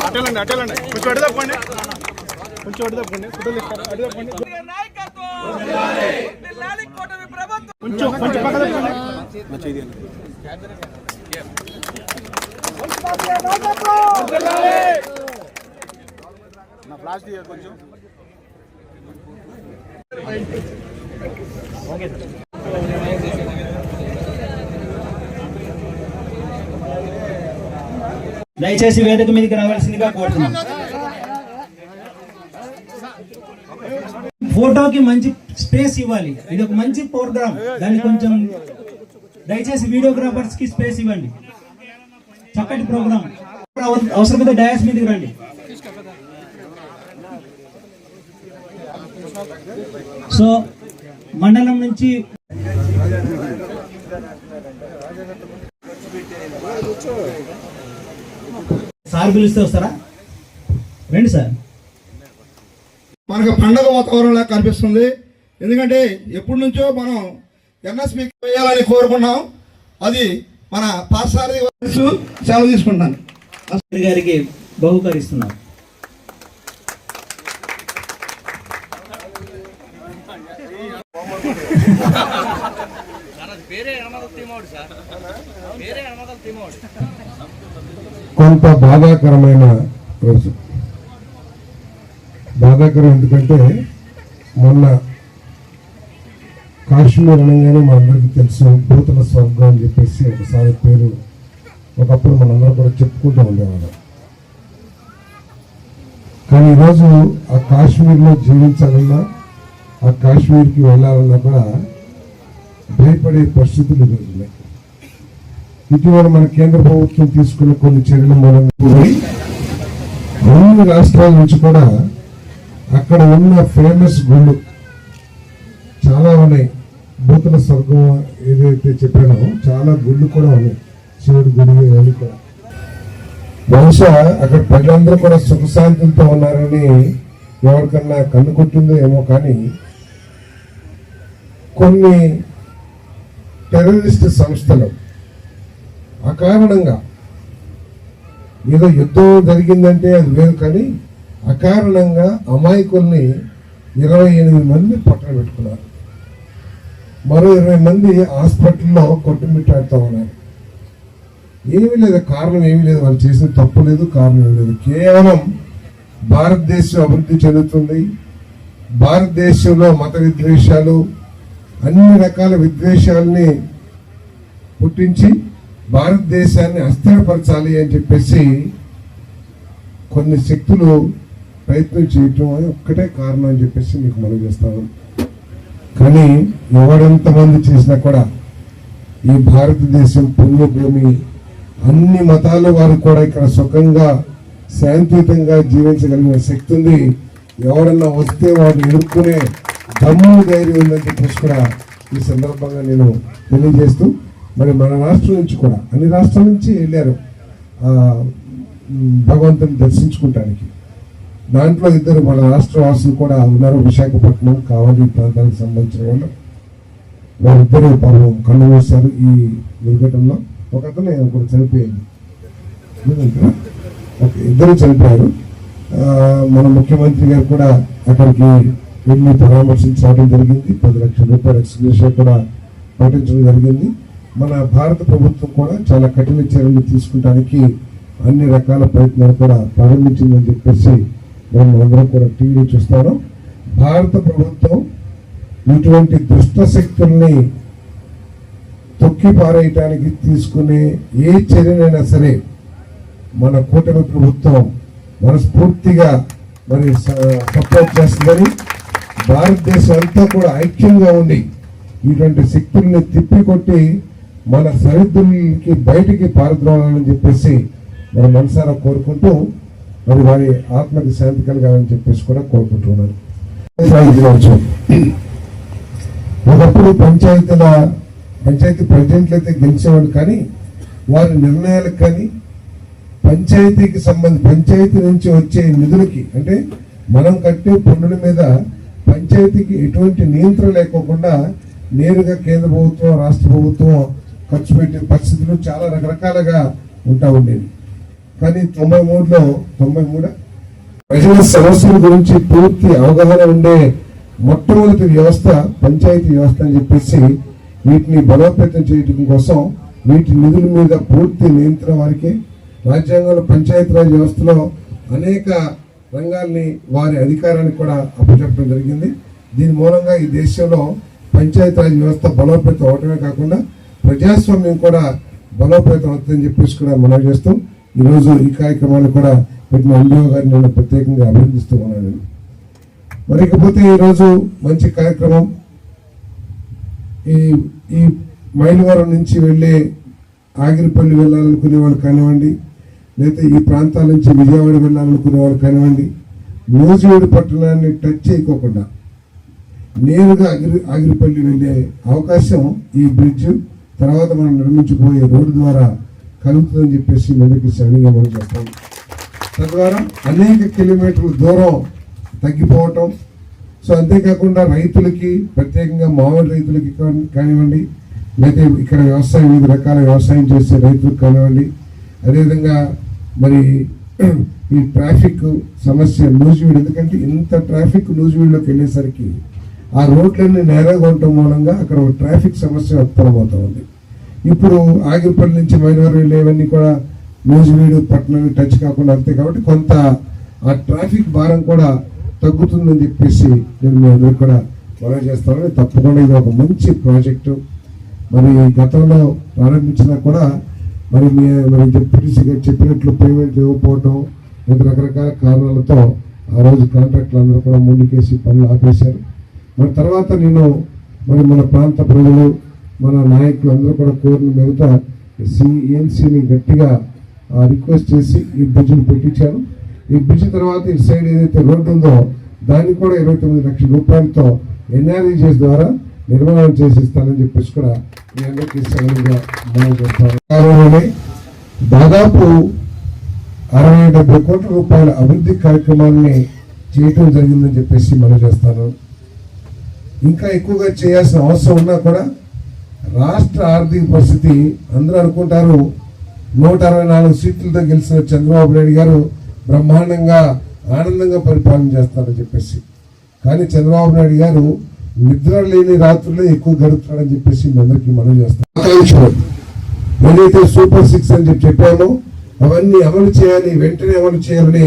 అటేలండి అటేలండి కొంచెం అడ్డు తప్పండి కొంచెం అడ్డు తప్పండి ఫోటోలు ఇస్తారు తప్పండి కొంచెం కొంచెం పక్కన తప్పండి నా ఫ్లాష్ తీయ కొంచెం దయచేసి వేదిక మీదకి రావాల్సిందిగా కోరుతున్నాం. ఫోటోకి మంచి స్పేస్ ఇవ్వాలి. ఇది ఒక మంచి ప్రోగ్రామ్. దాన్ని కొంచెం దయచేసి వీడియోగ్రాఫర్స్కి స్పేస్ ఇవ్వండి. చక్కటి ప్రోగ్రామ్. అవసరమైతే డయాస్ మీదకి రండి. సో మండలం నుంచి సార్ పిలిస్తే వస్తారా? రండి సార్. మనకు పండగ వాతావరణంలా కనిపిస్తుంది. ఎందుకంటే ఎప్పటి నుంచో మనం ఎన్ఎస్పి వేయాలని కోరుకున్నాం. అది మన పాఠశాల సెలవు తీసుకుంటాను. గారికి బహుకరిస్తున్నాం. కొంత బాధాకరమైన రోజు. బాధాకరం ఎందుకంటే మొన్న కాశ్మీర్ అనగానే మనందరికీ తెలుసు భూతల స్వర్గం అని చెప్పేసి ఒకసారి పేరు ఒకప్పుడు మనందరం కూడా చెప్పుకుంటూ ఉండేవాళ్ళం. కానీ ఈరోజు ఆ కాశ్మీర్లో జీవించాలన్నా ఆ కాశ్మీర్కి వెళ్ళాలన్నా కూడా భయపడే పరిస్థితులు ఉన్నాయి. ఇటీవల మన కేంద్ర ప్రభుత్వం తీసుకున్న కొన్ని చర్యల మూలంగా పోయి అన్ని రాష్ట్రాల నుంచి కూడా అక్కడ ఉన్న ఫేమస్ గుళ్ళు చాలా ఉన్నాయి. భూతల స్వర్గం ఏదైతే చెప్పానో చాలా గుళ్ళు కూడా ఉన్నాయి. శివుడి గుడి ఇవన్నీ కూడా. బహుశా అక్కడ ప్రజలందరూ కూడా సుఖశాంతులతో ఉన్నారని ఎవరికన్నా కన్ను కొట్టిందో ఏమో కానీ కొన్ని టెర్రరిస్ట్ సంస్థలు. అకారణంగా ఏదో యుద్ధం జరిగిందంటే అది వేరు కానీ అకారణంగా అమాయకుల్ని ఇరవై ఎనిమిది మంది పట్టణ పెట్టుకున్నారు. మరో ఇరవై మంది హాస్పిటల్లో కొట్టుమిట్టాడుతూ ఉన్నారు. ఏమీ లేదు కారణం ఏమీ లేదు వాళ్ళు చేసిన తప్పు లేదు కారణం ఏమీ లేదు. కేవలం భారతదేశం అభివృద్ధి చెందుతుంది. భారతదేశంలో మత విద్వేషాలు అన్ని రకాల విద్వేషాలని పుట్టించి భారతదేశాన్ని అస్థిరపరచాలి అని చెప్పేసి కొన్ని శక్తులు ప్రయత్నం చేయటం అని ఒక్కటే కారణం అని చెప్పేసి మీకు మనం చేస్తాను కానీ ఎవరెంతమంది చేసినా కూడా ఈ భారతదేశం పుణ్యభూమి అన్ని మతాల వారు కూడా ఇక్కడ సుఖంగా శాంతియుతంగా జీవించగలిగిన శక్తి ఉంది. ఎవరన్నా వస్తే వారిని ఎదుర్కొనే దమ్ము ధైర్యం ఉందని చెప్పేసి కూడా ఈ సందర్భంగా నేను తెలియజేస్తూ మరి మన రాష్ట్రం నుంచి కూడా అన్ని రాష్ట్రాల నుంచి వెళ్ళారు. భగవంతుని దర్శించుకుంటానికి. దాంట్లో ఇద్దరు మన రాష్ట్ర వాసులు కూడా ఉన్నారు. విశాఖపట్నం కావలి ప్రాంతానికి సంబంధించిన వాళ్ళు. వారిద్దరూ పాపం కన్ను మూశారు ఈ దుర్ఘటనలో. ఒక అతను ఒకరు చనిపోయింది ఓకే ఇద్దరు చనిపోయారు. మన ముఖ్యమంత్రి గారు కూడా అక్కడికి వెళ్ళి పరామర్శించడం జరిగింది. పది లక్షల రూపాయల ఎక్స్గ్రేషన్ కూడా పాటించడం జరిగింది. మన భారత ప్రభుత్వం కూడా చాలా కఠిన చర్యలు తీసుకుంటానికి అన్ని రకాల ప్రయత్నాలు కూడా ప్రారంభించిందని చెప్పేసి మనం అందరం కూడా టీవీ చూస్తాను. భారత ప్రభుత్వం ఇటువంటి దుష్ట శక్తుల్ని తొక్కి పారేయటానికి తీసుకునే ఏ చర్యనైనా సరే మన కూటమి ప్రభుత్వం మనస్ఫూర్తిగా మరి సపోర్ట్ చేస్తుందని భారతదేశం అంతా కూడా ఐక్యంగా ఉండి ఇటువంటి శక్తుల్ని తిప్పికొట్టి మన సరిహద్దులకి బయటికి పారద్రోవాలని చెప్పేసి మన మనసారా కోరుకుంటూ మరి వారి ఆత్మకి శాంతి కలగాలని చెప్పేసి కూడా కోరుకుంటున్నాను దినోత్సవం. ఒకప్పుడు పంచాయతీల పంచాయతీ ప్రెసిడెంట్లు అయితే గెలిచేవాడు కానీ వారి నిర్ణయాలకు కానీ పంచాయతీకి సంబంధించి పంచాయతీ నుంచి వచ్చే నిధులకి అంటే మనం కట్టే పన్నుల మీద పంచాయతీకి ఎటువంటి నియంత్రణ లేకోకుండా నేరుగా కేంద్ర ప్రభుత్వం రాష్ట్ర ప్రభుత్వం ఖర్చు పెట్టే పరిస్థితులు చాలా రకరకాలుగా ఉంటా ఉండేవి. కానీ తొంభై మూడులో తొంభై మూడు? ప్రజల సమస్యల గురించి పూర్తి అవగాహన ఉండే మొట్టమొదటి వ్యవస్థ పంచాయతీ వ్యవస్థ అని చెప్పేసి వీటిని బలోపేతం చేయడం కోసం వీటి నిధుల మీద పూర్తి నియంత్రణ వారికి రాజ్యాంగంలో పంచాయతీరాజ్ వ్యవస్థలో అనేక రంగాల్ని వారి అధికారానికి కూడా అప్పచెప్పడం జరిగింది. దీని మూలంగా ఈ దేశంలో పంచాయతీరాజ్ వ్యవస్థ బలోపేతం అవడమే కాకుండా ప్రజాస్వామ్యం కూడా బలోపేతం అవుతుందని చెప్పేసి కూడా మనం చేస్తూ ఈరోజు ఈ కార్యక్రమాన్ని కూడా పెట్టిన ఎండిఓ గారిని నేను ప్రత్యేకంగా అభినందిస్తూ ఉన్నాను. మరి ఇకపోతే ఈరోజు మంచి కార్యక్రమం. ఈ ఈ మైలవరం నుంచి వెళ్ళే ఆగిరిపల్లి వెళ్ళాలనుకునే వాళ్ళు కానివ్వండి లేకపోతే ఈ ప్రాంతాల నుంచి విజయవాడ వెళ్ళాలనుకునే వాళ్ళు కానివ్వండి నూజివేడు పట్టణాన్ని టచ్ చేయకోకుండా నేరుగా అగిరి ఆగిరిపల్లి వెళ్ళే అవకాశం ఈ బ్రిడ్జ్ తర్వాత మనం నిర్మించబోయే రోడ్డు ద్వారా కలుగుతుందని చెప్పేసి మొదటి సవినీగా మనం తద్వారా అనేక కిలోమీటర్ల దూరం తగ్గిపోవటం సో అంతేకాకుండా రైతులకి ప్రత్యేకంగా మామిడి రైతులకి కాని- కానివ్వండి లేకపోతే ఇక్కడ వ్యవసాయం వివిధ రకాల వ్యవసాయం చేసే రైతులకు కానివ్వండి అదేవిధంగా మరి ఈ ట్రాఫిక్ సమస్య నూజివీడు. ఎందుకంటే ఇంత ట్రాఫిక్ నూజివీడులోకి వెళ్ళేసరికి ఆ రోడ్లన్నీ నేరగా ఉండటం మూలంగా అక్కడ ఒక ట్రాఫిక్ సమస్య ఉత్పన్నమవుతా ఉంది. ఇప్పుడు ఆగిరిపల్లి నుంచి మైనవరం వెళ్ళేవన్నీ కూడా నూజివీడు పట్టణాన్ని టచ్ కాకుండా అంతే కాబట్టి కొంత ఆ ట్రాఫిక్ భారం కూడా తగ్గుతుందని చెప్పేసి నేను మీ అందరూ కూడా మనం చేస్తామని తప్పకుండా ఇది ఒక మంచి ప్రాజెక్టు. మరి గతంలో ప్రారంభించినా కూడా మరి మీ మరి డిప్యూటీసీ చెప్పినట్లు పేమెంట్ ఇవ్వకపోవటం లేదా రకరకాల కారణాలతో ఆ రోజు కాంట్రాక్టులు అందరూ కూడా ముందుకేసి పనులు ఆపేశారు. మరి తర్వాత నేను మరి మన ప్రాంత ప్రజలు మన నాయకులు అందరూ కూడా కోరిన మీద సిఎన్సీని గట్టిగా రిక్వెస్ట్ చేసి ఈ బ్రిడ్జ్ని పెట్టించాను ఈ బ్రిడ్జ్ తర్వాత ఈ సైడ్ ఏదైతే రోడ్డు ఉందో దాన్ని కూడా ఇరవై తొమ్మిది లక్షల రూపాయలతో ఎన్ఆర్ఈజెస్ ద్వారా నిర్మాణం చేసి ఇస్తానని చెప్పేసి కూడా మీ అందరికీ దాదాపు అరవై డెబ్బై కోట్ల రూపాయల అభివృద్ధి కార్యక్రమాన్ని చేయటం జరిగిందని చెప్పేసి మనం చేస్తాను. ఇంకా ఎక్కువగా చేయాల్సిన అవసరం ఉన్నా కూడా రాష్ట్ర ఆర్థిక పరిస్థితి అందరూ అనుకుంటారు. నూట అరవై నాలుగు సీట్లతో గెలిచిన చంద్రబాబు నాయుడు గారు బ్రహ్మాండంగా ఆనందంగా పరిపాలన చేస్తారని చెప్పేసి. కానీ చంద్రబాబు నాయుడు గారు నిద్ర లేని రాత్రులే ఎక్కువ గడుపుతాడని చెప్పేసి మీ అందరికీ మనం చేస్తాం నేనైతే సూపర్ సిక్స్ అని చెప్పి చెప్పాను. అవన్నీ అమలు చేయాలి వెంటనే అమలు చేయాలని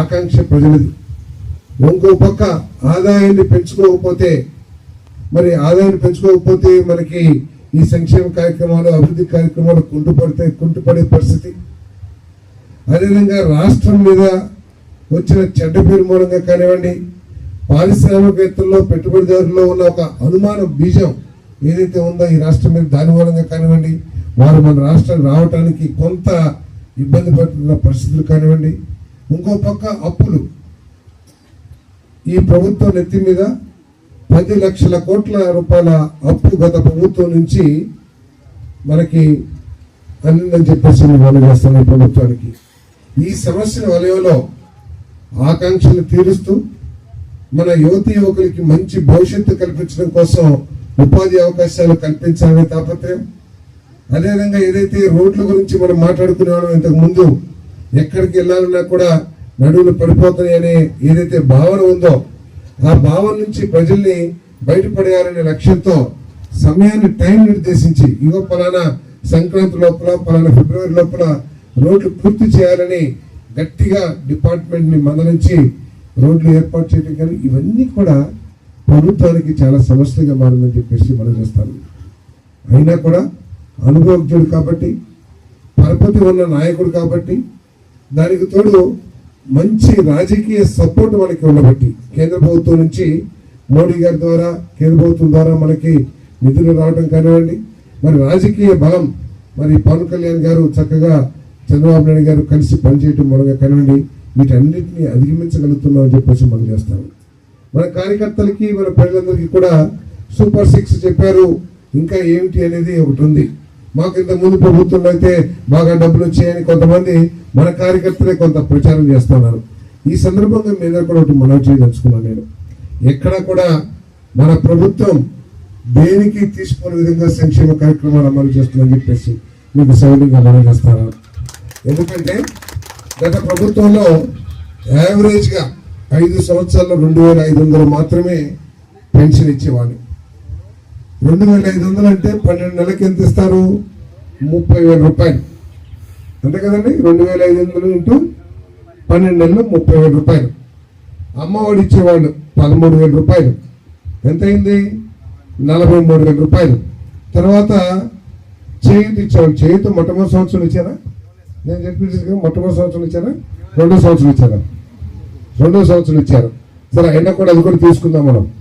ఆకాంక్ష ప్రజలది. ఇంకో పక్క ఆదాయాన్ని పెంచుకోకపోతే మరి ఆదాయాన్ని పెంచుకోకపోతే మనకి ఈ సంక్షేమ కార్యక్రమాలు అభివృద్ధి కార్యక్రమాలు కుంటుపడితే కుంటుపడే పరిస్థితి. అదేవిధంగా రాష్ట్రం మీద వచ్చిన చెడ్డ పేరు మూలంగా కానివ్వండి పారిశ్రామికవేత్తల్లో పెట్టుబడిదారుల్లో ఉన్న ఒక అనుమాన బీజం ఏదైతే ఉందో ఈ రాష్ట్రం మీద దాని మూలంగా కానివ్వండి వారు మన రాష్ట్రం రావటానికి కొంత ఇబ్బంది పడుతున్న పరిస్థితులు కానివ్వండి ఇంకో పక్క అప్పులు. ఈ ప్రభుత్వం నెత్తి మీద పది లక్షల కోట్ల రూపాయల అప్పు గత ప్రభుత్వం నుంచి మనకి అందిందని చెప్పేసి మనం చేస్తాం ఈ ప్రభుత్వానికి. ఈ సమస్య వలయంలో ఆకాంక్షలు తీరుస్తూ మన యువతి యువకులకి మంచి భవిష్యత్తు కల్పించడం కోసం ఉపాధి అవకాశాలు కల్పించాలనే తాపత్రయం. అదేవిధంగా ఏదైతే రోడ్ల గురించి మనం మాట్లాడుకునేవాళ్ళం ఇంతకు ముందు ఎక్కడికి వెళ్ళాలన్నా కూడా నడువులు పడిపోతాయి అనే ఏదైతే భావన ఉందో ఆ భావన నుంచి ప్రజల్ని బయటపడేయాలనే లక్ష్యంతో సమయాన్ని టైం నిర్దేశించి ఇగో పలానా సంక్రాంతి లోపల పలానా ఫిబ్రవరి లోపల రోడ్లు పూర్తి చేయాలని గట్టిగా డిపార్ట్మెంట్ని మందలించి రోడ్లు ఏర్పాటు చేయడం కానీ ఇవన్నీ కూడా ప్రభుత్వానికి చాలా సమస్యగా మారిందని చెప్పేసి మనం చేస్తాను అయినా కూడా అనుభవజ్ఞుడు కాబట్టి పరపతి ఉన్న నాయకుడు కాబట్టి దానికి తోడు మంచి రాజకీయ సపోర్ట్ మనకి ఉండబట్టి కేంద్ర ప్రభుత్వం నుంచి మోడీ గారి ద్వారా కేంద్ర ప్రభుత్వం ద్వారా మనకి నిధులు రావడం కానివ్వండి మరి రాజకీయ బలం మరి పవన్ కళ్యాణ్ గారు చక్కగా చంద్రబాబు నాయుడు గారు కలిసి పనిచేయటం మూలంగా కానివ్వండి వీటన్నిటిని అధిగమించగలుగుతున్నామని చెప్పేసి మనం చేస్తాము. మన కార్యకర్తలకి మన ప్రజలందరికీ కూడా సూపర్ సిక్స్ చెప్పారు. ఇంకా ఏమిటి అనేది ఒకటి ఉంది. మాకు ఇంత ముందు ప్రభుత్వంలో అయితే బాగా డబ్బులు వచ్చాయని కొంతమంది మన కార్యకర్తలే కొంత ప్రచారం చేస్తున్నారు ఈ సందర్భంగా మీ దగ్గర కూడా ఒకటి మనవి చేయదలుచుకున్నాను నేను. ఎక్కడ కూడా మన ప్రభుత్వం దేనికి తీసుకునే విధంగా సంక్షేమ కార్యక్రమాలు అమలు చేస్తుందని చెప్పేసి మీకు సౌకర్యంగా మనం చేస్తాను. ఎందుకంటే గత ప్రభుత్వంలో యావరేజ్గా ఐదు సంవత్సరాల్లో రెండు వేల ఐదు వందలు మాత్రమే పెన్షన్ ఇచ్చేవాళ్ళు. రెండు వేల ఐదు వందలు అంటే పన్నెండు నెలలకు ఎంత ఇస్తారు? ముప్పై వేల రూపాయలు. అంతే కదండి? రెండు వేల ఐదు వందలు ఇంటూ పన్నెండు నెలలు ముప్పై వేల రూపాయలు. అమ్మఒడి ఇచ్చేవాళ్ళు పదమూడు వేల రూపాయలు. ఎంతైంది? నలభై మూడు వేల రూపాయలు. తర్వాత చేయూత ఇచ్చేవాళ్ళు చేయూత మొట్టమొదటి సంవత్సరం ఇచ్చారా నేను చెప్పేసి మొట్టమొదటి సంవత్సరం ఇచ్చారా? రెండో సంవత్సరం ఇచ్చారా? రెండో సంవత్సరం ఇచ్చారు. సరే అయినా కూడా అది కూడా తీసుకుందాం మనం.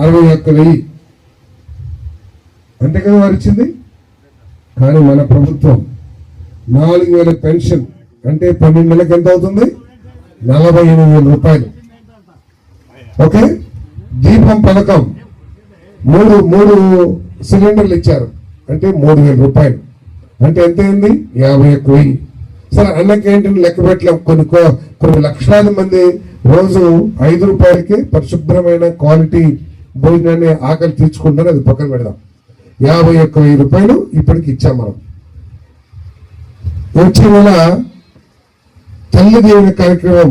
అరవై ఒక్క వెయ్యి. అంతే కదా వారు ఇచ్చింది? కానీ మన ప్రభుత్వం నాలుగు వేల పెన్షన్ అంటే పన్నెండు నెలలకు ఎంత అవుతుంది? నలభై ఎనిమిది వేల రూపాయలు. ఓకే? దీపం పథకం మూడు మూడు సిలిండర్లు ఇచ్చారు. అంటే మూడు వేల రూపాయలు. అంటే ఎంత అయింది? యాభై ఒక్క వెయ్యి. సరే అన్న క్యాంటీన్ లెక్క పెట్టలేం. కొన్ని కొన్ని లక్షలాది మంది రోజు ఐదు రూపాయలకి పరిశుభ్రమైన క్వాలిటీ భోజనాన్ని ఆకలి తీర్చుకుంటారు అది పక్కన పెడదాం. యాభై ఒక్క వెయ్యి రూపాయలు ఇప్పటికి ఇచ్చాం మనం. వచ్చే నెల తల్లి దేవుని కార్యక్రమం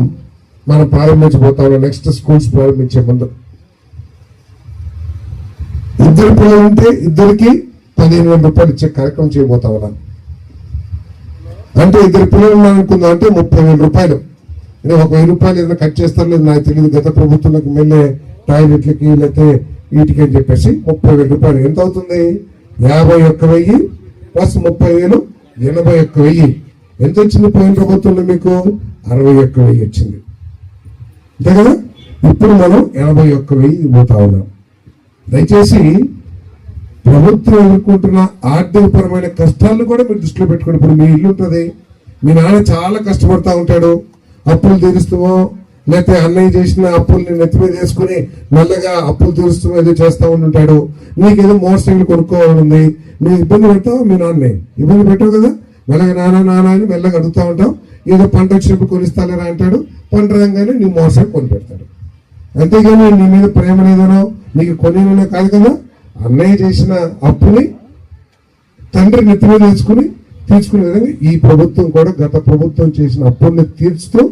మనం ప్రారంభించబోతా ఉన్నాం నెక్స్ట్ స్కూల్స్ ప్రారంభించే ముందు. ఇద్దరు పిల్లలు ఉంటే ఇద్దరికి పదిహేను వేల రూపాయలు ఇచ్చే కార్యక్రమం చేయబోతా నాకు అంటే ఇద్దరు పిల్లలు ఉన్నారనుకుందాం అంటే ముప్పై వేల రూపాయలు. ఒక వెయ్యి రూపాయలు ఏదైనా కట్ చేస్తారో లేదు నాకు తెలియదు. గత ప్రభుత్వంలోకి వెళ్ళే టాయిలెట్లకి లేకపోతే వీటికి అని చెప్పేసి ముప్పై వేల రూపాయలు. ఎంత అవుతుంది? యాభై ఒక్క వెయ్యి ప్లస్ ముప్పై వేలు ఎనభై ఒక్క వెయ్యి. ఎంత వచ్చింది పోయిన ప్రభుత్వంలో మీకు? అరవై ఒక్క వెయ్యి వచ్చింది. అంతే కదా? ఇప్పుడు మనం ఎనభై ఒక్క వెయ్యి పోతా ఉన్నాం. దయచేసి ప్రభుత్వం ఎదుర్కొంటున్న ఆర్థికపరమైన కష్టాలను కూడా మీరు దృష్టిలో పెట్టుకోండి ఇప్పుడు మీ ఇల్లు ఉంటుంది. మీ నాన్న చాలా కష్టపడతా ఉంటాడు. అప్పులు తీరుస్తామో లేకపోతే అన్నయ్య చేసిన అప్పుల్ని నెత్తి మీద వేసుకుని మెల్లగా అప్పులు తీరుస్తామో ఏదో చేస్తూ ఉంటాడు నీకేదో మోటార్ సైకిల్ కొనుక్కోవాలని ఉంది. నువ్వు ఇబ్బంది పెడతావు మీ నాన్నే ఇబ్బంది పెట్టావు కదా? మెల్లగా నాన్న నానా అని మెల్లగా అడుగుతూ ఉంటావు. ఏదో పంట వచ్చినప్పుడు కొనిస్తాలేరా అంటాడు. పంట రంగానే నీ మోటార్ సైకిల్ కొని పెడతాడు అంతేగాని నీ మీద ప్రేమ లేదనో నీకు కొనేనో కాదు కదా? అన్నయ్య చేసిన అప్పుని తండ్రి నెత్తి మీద తీర్చుకునే విధంగా ఈ ప్రభుత్వం కూడా గత ప్రభుత్వం చేసిన అప్పుల్ని తీర్చుతూ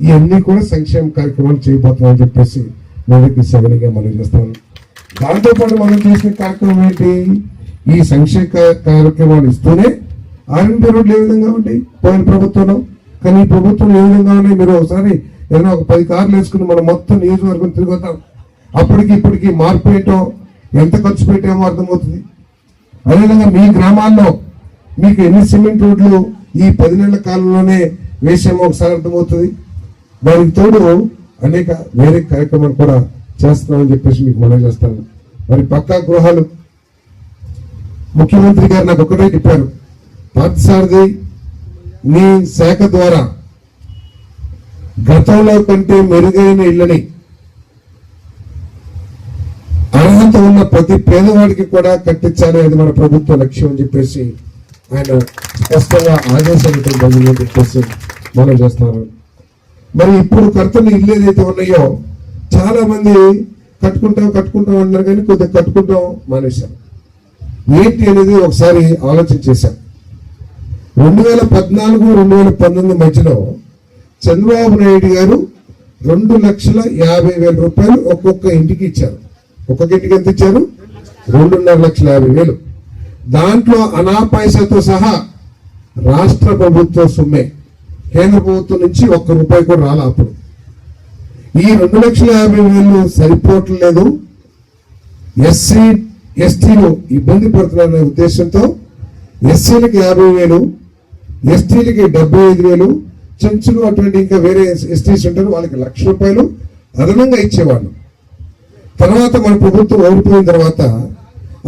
ఇవన్నీ కూడా సంక్షేమ కార్యక్రమాలు చేయబోతున్నామని చెప్పేసి మొదటి సెవెన్గా మనం చేస్తాను. దాంతోపాటు మనం చేసిన కార్యక్రమం ఏంటి? ఈ సంక్షేమ కార్యక్రమాలు ఇస్తూనే ఆర్ఎంపీ రోడ్లు ఏ విధంగా ఉంటాయి? పోయిన ప్రభుత్వంలో? కానీ ఈ ప్రభుత్వం ఏ విధంగా ఉన్నాయి? మీరు ఒకసారి ఏదైనా ఒక పది కార్లు వేసుకుని మనం మొత్తం నియోజకవర్గం తిరుగుతాం అప్పటికి ఇప్పటికి మార్పు ఏంటో ఎంత ఖర్చు పెట్టామో అర్థమవుతుంది? అదేవిధంగా మీ గ్రామాల్లో మీకు ఎన్ని సిమెంట్ రోడ్లు ఈ పది నెలల కాలంలోనే వేసామో ఒకసారి అర్థమవుతుంది. దానికి తోడు అనేక వేరే కార్యక్రమాలు కూడా చేస్తున్నామని చెప్పేసి మీకు మనం చేస్తాను. మరి పక్కా గృహాలు. ముఖ్యమంత్రి గారు నాకు ఒకటే చెప్పారు. పార్థసారథి నీ శాఖ ద్వారా గతంలో కంటే మెరుగైన ఇళ్ళని అర్హత ఉన్న ప్రతి పేదవాడికి కూడా కట్టించాలి అది మన ప్రభుత్వ లక్ష్యం అని చెప్పేసి ఆయన స్పష్టంగా ఆదేశాలు ఇవ్వడం చెప్పేసి మనం చేస్తున్నారు. మరి ఇప్పుడు కడుతున్న ఇల్లు ఏదైతే ఉన్నాయో చాలా మంది కట్టుకుంటాం కట్టుకుంటాం అన్నారు కానీ కొద్దిగా కట్టుకుంటాం మానేశారు. ఏంటి అనేది ఒకసారి ఆలోచన చేశాం రెండు వేల పద్నాలుగు రెండు వేల పంతొమ్మిది మధ్యలో చంద్రబాబు నాయుడు గారు రెండు లక్షల యాభై వేల రూపాయలు ఒక్కొక్క ఇంటికి ఇచ్చారు. ఒక ఇంటికి ఎంత ఇచ్చారు? రెండున్నర లక్షల యాభై వేలు. దాంట్లో అనా సహా రాష్ట్ర ప్రభుత్వ సొమ్మే. కేంద్ర ప్రభుత్వం నుంచి ఒక్క రూపాయి కూడా రాలే అప్పుడు. ఈ రెండు లక్షల యాభై వేలు సరిపోవట్లేదు ఎస్సీ ఎస్టీలు ఇబ్బంది పడుతున్నారనే ఉద్దేశంతో ఎస్సీలకి యాభై వేలు ఎస్టీలకి డెబ్బై ఐదు వేలు చెంచులు అటువంటి ఇంకా వేరే ఎస్టీస్ ఉంటారు వాళ్ళకి లక్ష రూపాయలు అదనంగా ఇచ్చేవాళ్ళు. తర్వాత మన ప్రభుత్వం ఓడిపోయిన తర్వాత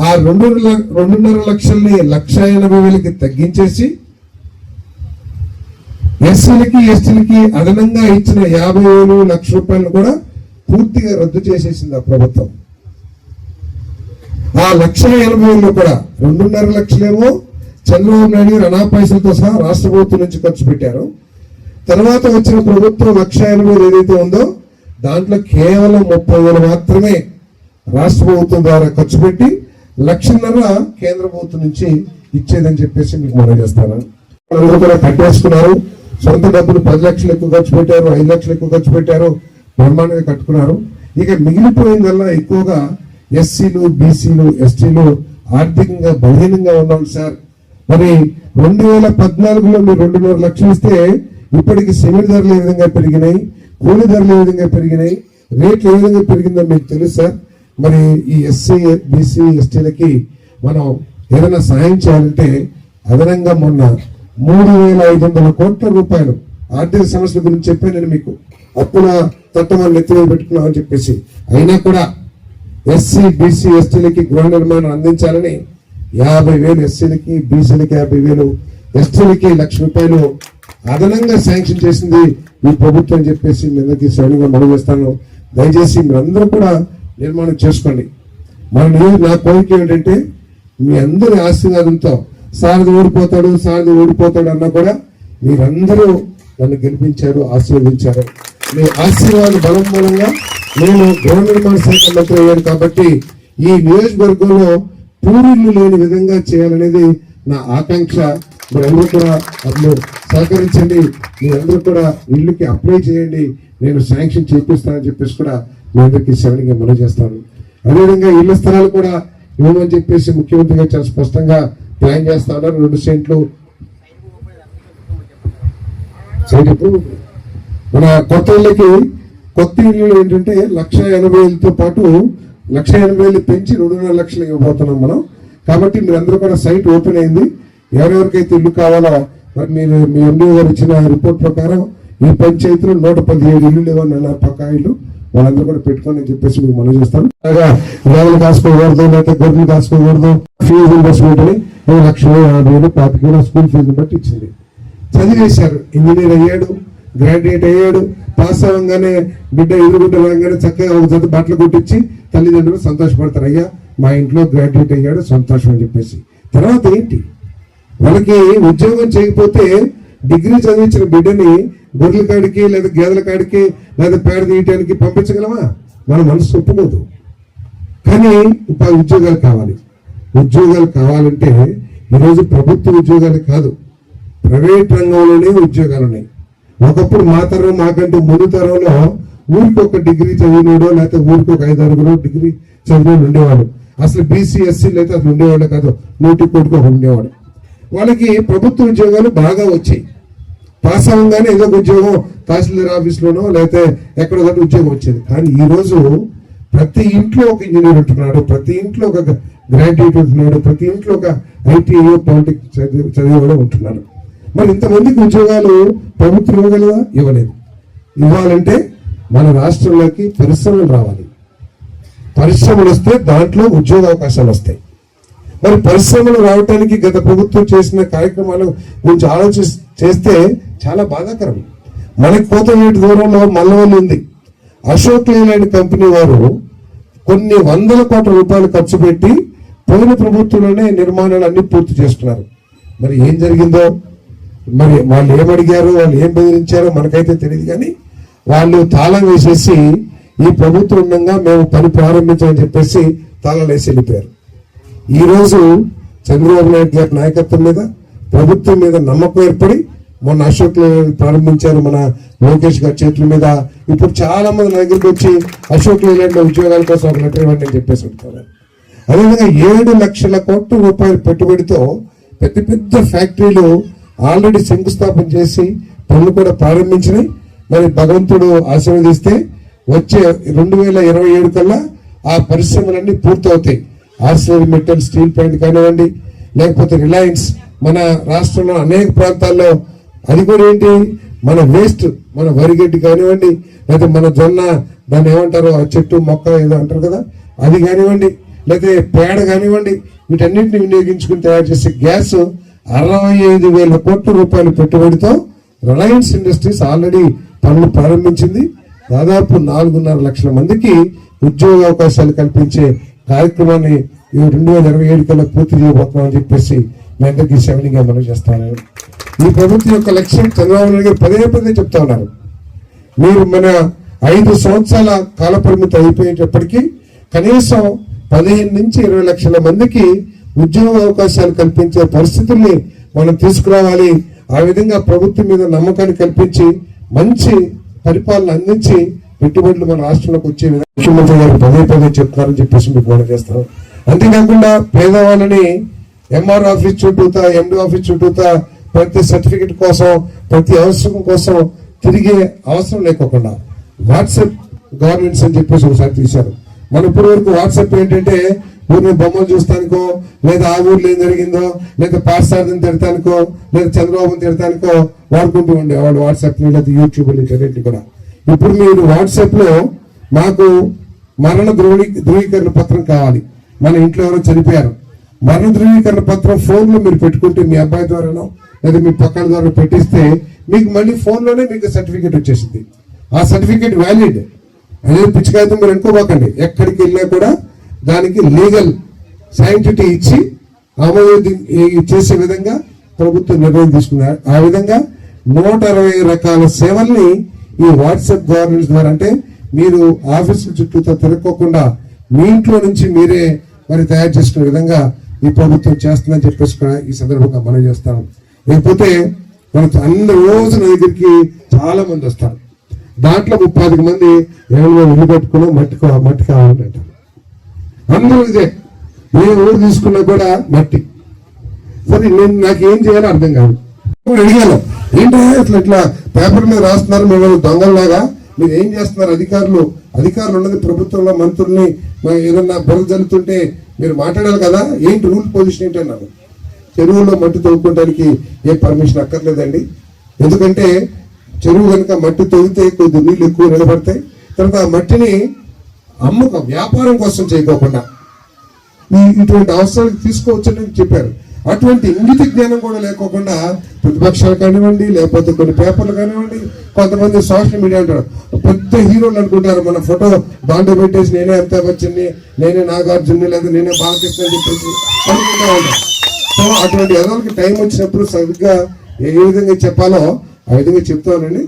ఆ రెండు రెండున్నర లక్షల్ని లక్ష ఎనభై వేలకి తగ్గించేసి ఎస్సీలకి ఎస్టీలకి అదనంగా ఇచ్చిన యాభై వేలు లక్ష రూపాయలు కూడా పూర్తిగా రద్దు చేసేసింది ఆ ప్రభుత్వం. ఆ లక్ష ఎనభై వేలు కూడా రెండున్నర లక్షలేమో చంద్రబాబు నాయుడు గారు పైసలతో సహా రాష్ట్ర ప్రభుత్వం నుంచి ఖర్చు పెట్టారు. తర్వాత వచ్చిన ప్రభుత్వం లక్ష ఎనభై ఏదైతే ఉందో దాంట్లో కేవలం ముప్పై వేలు మాత్రమే రాష్ట్ర ప్రభుత్వం ద్వారా ఖర్చు పెట్టి లక్షన్నర కేంద్ర ప్రభుత్వం నుంచి ఇచ్చేదని చెప్పేసి మీకు మనం చేస్తాను. కూడా కట్టేసుకున్నారు. సొంత డబ్బులు పది లక్షలు ఎక్కువ ఖర్చు పెట్టారు ఐదు లక్షలు ఎక్కువ ఖర్చు పెట్టారు బ్రహ్మాండంగా కట్టుకున్నారు. ఇక మిగిలిపోయిందల్లా ఎక్కువగా ఎస్సీలు బీసీలు ఎస్టీలు ఆర్థికంగా బలహీనంగా ఉన్నాం సార్. మరి రెండు వేల పద్నాలుగులో మీరు రెండున్నర లక్షలు ఇస్తే ఇప్పటికి సిమెంట్ ధరలు ఏ విధంగా పెరిగినాయి? కూలి ధరలు ఏ విధంగా పెరిగినాయి? రేట్లు ఏ విధంగా పెరిగిందో మీకు తెలుసు సార్. మరి ఈ ఎస్సీ బీసీ ఎస్టీలకి మనం ఏదైనా సాయం చేయాలంటే అదనంగా మొన్న మూడు వేల ఐదు వందల కోట్ల రూపాయలు ఆర్థిక సమస్యల గురించి చెప్పాను నేను మీకు. అప్పుల చట్టం నెత్తి పెట్టుకున్నామని చెప్పేసి. అయినా కూడా ఎస్సీ బీసీ ఎస్టీలకి గృహ నిర్మాణం అందించాలని యాభై వేలు ఎస్సీలకి బీసీలకి యాభై వేలు ఎస్టీలకి లక్ష రూపాయలు అదనంగా శాంక్షన్ చేసింది ఈ ప్రభుత్వం చెప్పేసి మీ అందరికీ శ్రేణిగా మనవి చేస్తాను. దయచేసి మీరందరూ కూడా నిర్మాణం చేసుకోండి. మన నా కోరిక ఏమిటంటే మీ అందరి ఆశీర్వాదంతో సారథి ఓడిపోతాడు సారథి ఓడిపోతాడు అన్నా కూడా మీరందరూ నన్ను గెలిపించారు ఆశీర్వదించారు. మీ ఆశీర్వాద బలం మూలంగా నేను గృహ నిర్మాణ శాఖ మంత్రి అయ్యాను కాబట్టి ఈ నియోజకవర్గంలో పూరిల్లు లేని విధంగా చేయాలనేది నా ఆకాంక్ష. మీరందరూ కూడా అందులో సహకరించండి. మీరందరూ కూడా ఇల్లుకి అప్లై చేయండి. నేను శాంక్షన్ చేపిస్తానని చెప్పేసి కూడా మీ అందరికీ శరణిగా మనం చేస్తాను. అదేవిధంగా ఇళ్ళ స్థలాలు కూడా ఇవ్వమని చెప్పేసి ముఖ్యమంత్రి గారు చాలా స్పష్టంగా ప్లాన్ చేస్తా ఉన్నారు. రెండు సెంట్లు. మన కొత్త ఇళ్ళకి కొత్త ఇల్లు ఏంటంటే లక్ష ఎనభై వేలతో పాటు లక్ష ఎనభై వేలు పెంచి రెండున్నర లక్షలు ఇవ్వబోతున్నాం మనం. కాబట్టి మీరందరూ కూడా సైట్ ఓపెన్ అయింది. ఎవరెవరికైతే ఇల్లు కావాలో మరి మీరు మీ ఎండి గారు ఇచ్చిన రిపోర్ట్ ప్రకారం ఈ పంచాయతీలో నూట పదిహేడు ఇల్లు లేవని అన్నారు. పక్కా ఇల్లు వాళ్ళందరూ కూడా పెట్టుకోని అని చెప్పేసి మీకు మనం చేస్తాను. అలాగా గేదెలు కాసుకోకూడదు లేకపోతే గొర్రెలు కాసుకోకూడదు ఫీజు ఇన్వెస్ట్మెంట్ అని లక్ష యాభై వేలు పాతిక వేలు స్కూల్ ఫీజుని బట్టి ఇచ్చింది. చదివేశారు ఇంజనీర్ అయ్యాడు గ్రాడ్యుయేట్ అయ్యాడు పాస్ అవ్వగానే బిడ్డ ఎదురుగుడ్డ రాగానే చక్కగా ఒక జత బట్టలు కుట్టించి తల్లిదండ్రులు సంతోషపడతారు. అయ్యా మా ఇంట్లో గ్రాడ్యుయేట్ అయ్యాడు సంతోషం అని చెప్పేసి. తర్వాత ఏంటి? వాళ్ళకి ఉద్యోగం చేయకపోతే డిగ్రీ చదివించిన బిడ్డని గొర్రెల కాడికి లేదా గేదెల కాడికి లేదా పేడ తీయటానికి పంపించగలమా? మన మనసు ఒప్పుకోదు. కానీ ఇప్పుడు ఉద్యోగాలు కావాలి. ఉద్యోగాలు కావాలంటే ఈరోజు ప్రభుత్వ ఉద్యోగాలు కాదు. ప్రైవేట్ రంగంలోనే ఉద్యోగాలు ఉన్నాయి. ఒకప్పుడు మా తరం మాకంటే ముందు తరంలో ఊరికి ఒక డిగ్రీ చదివినోడో లేకపోతే ఊరికి ఒక ఐదు ఆరుగురు డిగ్రీ చదివిన ఉండేవాడు. అసలు బీసీ ఎస్సీలు అయితే అసలు ఉండేవాడు కాదు. నూటి కోటికి ఒక ఉండేవాడు. వాళ్ళకి ప్రభుత్వ ఉద్యోగాలు బాగా వచ్చాయి. పాస్ అవ్వగానే ఏదో ఒక ఉద్యోగం తహసీల్దార్ ఆఫీస్లోనో లేకపోతే ఎక్కడో ఒకటి ఉద్యోగం వచ్చేది. కానీ ఈరోజు ప్రతి ఇంట్లో ఒక ఇంజనీర్ ఉంటున్నాడు ప్రతి ఇంట్లో ఒక గ్రాడ్యుయేట్ ఉంటున్నాడు ప్రతి ఇంట్లో ఒక ఐటీఐ పాలిటిక్ చదివి చదివేవాడు ఉంటున్నాడు. మరి ఇంతమందికి ఉద్యోగాలు ప్రభుత్వం ఇవ్వగలదా? ఇవ్వలేదు. ఇవ్వాలంటే మన రాష్ట్రంలోకి పరిశ్రమలు రావాలి. పరిశ్రమలు వస్తే దాంట్లో ఉద్యోగ అవకాశాలు వస్తాయి. మరి పరిశ్రమలు రావటానికి గత ప్రభుత్వం చేసిన కార్యక్రమాల గురించి ఆలోచి చేస్తే చాలా బాధాకరం. మనకి కోతవేటి దూరంలో మల్లవల్లి ఉంది. అశోక్ లేలాంటి కంపెనీ వారు కొన్ని వందల కోట్ల రూపాయలు ఖర్చు పెట్టి పోయిన ప్రభుత్వంలోనే నిర్మాణాలన్నీ పూర్తి చేస్తున్నారు. మరి ఏం జరిగిందో? మరి వాళ్ళు ఏం అడిగారు? వాళ్ళు ఏం బెదిరించారో మనకైతే తెలియదు కానీ వాళ్ళు తాళం వేసేసి ఈ ప్రభుత్వం ఉండగా మేము పని ప్రారంభించామని చెప్పేసి తాళాలు వేసి వెళ్ళిపోయారు. ఈరోజు చంద్రబాబు నాయుడు గారి నాయకత్వం మీద ప్రభుత్వం మీద నమ్మకం ఏర్పడి మొన్న అశోక్ లేలాండ్ ప్రారంభించారు మన లోకేష్ గారి చేతుల మీద. ఇప్పుడు చాలా మంది నా దగ్గరికి వచ్చి అశోక్ లేలాండ్ ఉద్యోగాల కోసం ఒక లెటర్ ఇవ్వండి అని చెప్పేసి ఉంటారు. అదేవిధంగా ఏడు లక్షల కోట్ల రూపాయల పెట్టుబడితో పెద్ద పెద్ద ఫ్యాక్టరీలు ఆల్రెడీ శంకుస్థాపన చేసి పనులు కూడా ప్రారంభించినాయి. మరి భగవంతుడు ఆశీర్వదిస్తే వచ్చే రెండు వేల ఇరవై ఏడు కల్లా ఆ పరిశ్రమలన్నీ పూర్తవుతాయి. ఆర్సిలరీ మెటల్ స్టీల్ ప్లాంట్ కానివ్వండి లేకపోతే రిలయన్స్ మన రాష్ట్రంలో అనేక ప్రాంతాల్లో అది కూడా ఏంటి? మన వేస్ట్ మన వరిగడ్డి కానివ్వండి లేకపోతే మన జొన్న దాన్ని ఏమంటారు? ఆ చెట్టు మొక్క ఏదో అంటారు కదా? అది కానివ్వండి లేకపోతే పేడ కానివ్వండి వీటన్నింటిని వినియోగించుకుని తయారు చేసే గ్యాస్ అరవై ఐదు వేల కోట్ల రూపాయల పెట్టుబడితో రిలయన్స్ ఇండస్ట్రీస్ ఆల్రెడీ పనులు ప్రారంభించింది. దాదాపు నాలుగున్నర లక్షల మందికి ఉద్యోగ అవకాశాలు కల్పించే కార్యక్రమాన్ని ఈ రెండు వేల ఇరవై ఏడు కల్లా పూర్తి చేయబోతున్నామని చెప్పేసి మీ అందరికీ సెవెనింగ్ మనం చేస్తాను. ఈ ప్రభుత్వం యొక్క లక్ష్యం చంద్రబాబు నాయుడు గారు పదే పదే చెప్తా ఉన్నారు. మీరు మన ఐదు సంవత్సరాల కాల పరిమితి అయిపోయేటప్పటికీ కనీసం పదిహేను నుంచి ఇరవై లక్షల మందికి ఉద్యోగ అవకాశాలు కల్పించే పరిస్థితుల్ని మనం తీసుకురావాలి. ఆ విధంగా ప్రభుత్వం మీద నమ్మకాన్ని కల్పించి మంచి పరిపాలన అందించి పెట్టుబడులు మన రాష్ట్రంలోకి వచ్చే విధంగా ముఖ్యమంత్రి గారు పదే పదే చెప్తారని చెప్పేసి మీకు మనం చేస్తాం అంతేకాకుండా పేదవాళ్ళని ఎంఆర్ ఆఫీస్ చుట్టూతా ఎండి ఆఫీస్ చుట్టూతా ప్రతి సర్టిఫికెట్ కోసం ప్రతి అవసరం కోసం తిరిగే అవసరం లేకోకుండా వాట్సాప్ గవర్నమెంట్స్ అని చెప్పేసి ఒకసారి తీశారు. మన ఇప్పటి వరకు వాట్సాప్ ఏంటంటే ఊరిని బొమ్మలు చూస్తానికో లేదా ఆ ఊర్లో ఏం జరిగిందో లేదా పాఠశాలని తిడతానికో లేదా చంద్రబాబుని తిడతానికో వాడుకుంటూ ఉండేవాడు వాట్సాప్ లేదా యూట్యూబ్ ఇంటర్నెట్ కూడా. ఇప్పుడు మీరు వాట్సాప్లో మాకు మరణ ధృవీ ధృవీకరణ పత్రం కావాలి. మన ఇంట్లో ఎవరో చనిపోయారు. మరణ ధృవీకరణ పత్రం ఫోన్లో మీరు పెట్టుకుంటే మీ అబ్బాయి ద్వారానో లేదా మీ పక్కన ద్వారా పెట్టిస్తే మీకు మళ్ళీ ఫోన్లోనే మీకు సర్టిఫికేట్ వచ్చేసింది. ఆ సర్టిఫికేట్ వ్యాలిడ్. అనేది పిచ్చికాయతో మీరు అనుకోబోకండి. ఎక్కడికి వెళ్ళినా కూడా దానికి లీగల్ సైంటిటీ ఇచ్చి అమలు చేసే విధంగా ప్రభుత్వం నిర్ణయం తీసుకున్నారు. ఆ విధంగా నూట అరవై రకాల సేవల్ని ఈ వాట్సాప్ గవర్నెన్స్ ద్వారా అంటే మీరు ఆఫీసుల చుట్టూతో తిరగకోకుండా మీ ఇంట్లో నుంచి మీరే మరి తయారు చేసుకునే విధంగా ఈ ప్రభుత్వం చేస్తుందని చెప్పేసి ఈ సందర్భంగా మనం చేస్తాం. లేకపోతే మనకు అన్ని రోజు నా దగ్గరికి చాలా మంది వస్తారు. దాంట్లో ముప్పై మంది ఎవరో ఇల్లు కట్టుకుని మట్టి మట్టి కావాలని అందరూ ఇదే. ఏ ఊరు తీసుకున్నా కూడా మట్టి. సరే నేను నాకు ఏం చేయాలో అర్థం కాదు. ఇప్పుడు అడిగాను ఏంటో ఇట్లా ఇట్లా పేపర్ మీద రాస్తున్నారు మేము దొంగల్లాగా? మీరు ఏం చేస్తున్నారు అధికారులు? అధికారులు ఉన్నది ప్రభుత్వంలో మంత్రుల్ని ఏదన్నా బురద జల్లుతుంటే మీరు మాట్లాడాలి కదా? ఏంటి రూల్ పొజిషన్ ఏంటి అన్నారు. చెరువులో మట్టి తవ్వుకోవడానికి ఏ పర్మిషన్ అక్కర్లేదండి. ఎందుకంటే చెరువు కనుక మట్టి తవ్వితే కొద్ది నీళ్ళు ఎక్కువ నిలబడతాయి. తర్వాత ఆ మట్టిని అమ్మకం వ్యాపారం కోసం చేయకోకుండా మీ ఇటువంటి అవసరాలు తీసుకోవచ్చని చెప్పారు. అటువంటి ఇంగిత జ్ఞానం కూడా లేకోకుండా ప్రతిపక్షాలు కానివ్వండి లేకపోతే కొన్ని పేపర్లు కానివ్వండి కొంతమంది సోషల్ మీడియా అంటారు. పెద్ద హీరోలు అనుకుంటారు మన ఫోటో దాంట్లో పెట్టేసి నేనే అమితాబ్ బచ్చన్ని నేనే నాగార్జున్ని లేదా నేనే బాలకృష్ణ అని చెప్పేసి అనుకుంటా ఉంటారు. సో అటువంటి ఎదవలకి టైం వచ్చినప్పుడు సరిగ్గా ఏ విధంగా చెప్పాలో ఆ విధంగా చెప్తానండి.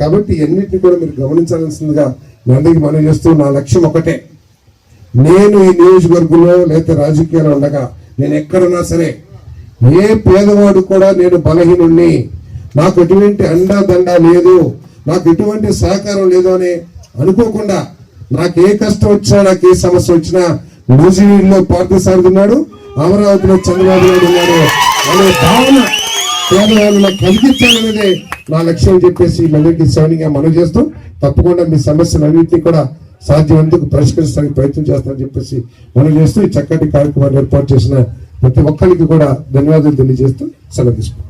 కాబట్టి ఎన్నిటిని కూడా మీరు గమనించాల్సిందిగా మీ అందరికీ మనం చేస్తూ నా లక్ష్యం ఒకటే. నేను ఈ నియోజకవర్గంలో లేకపోతే రాజకీయాలు ఉండగా నేను ఎక్కడున్నా సరే ఏ పేదవాడు కూడా నేను బలహీనుణ్ణి. నాకు ఎటువంటి అండా లేదు. నాకు ఎటువంటి సహకారం లేదు అని అనుకోకుండా నాకు ఏ కష్టం వచ్చినా నాకు ఏ సమస్య వచ్చినా న్యూజిలాండ్లో పార్థసారథి ఉన్నాడు అమరావతిలో చంద్రబాబు నాయుడు ఉన్నాడు. అనే భావన పేదవాళ్ళలో కలిగించాలనేదే నా లక్ష్యం చెప్పేసి మళ్ళీ శ్రవణిగా మనం చేస్తూ తప్పకుండా మీ సమస్యలన్నింటినీ కూడా సాధ్యమైనందుకు పరిష్కరించడానికి ప్రయత్నం చేస్తానని చెప్పేసి మనం చేస్తూ ఈ చక్కటి కార్యక్రమాన్ని ఏర్పాటు చేసిన ప్రతి ఒక్కరికి కూడా ధన్యవాదాలు తెలియజేస్తూ సెలవు తీసుకుంటాం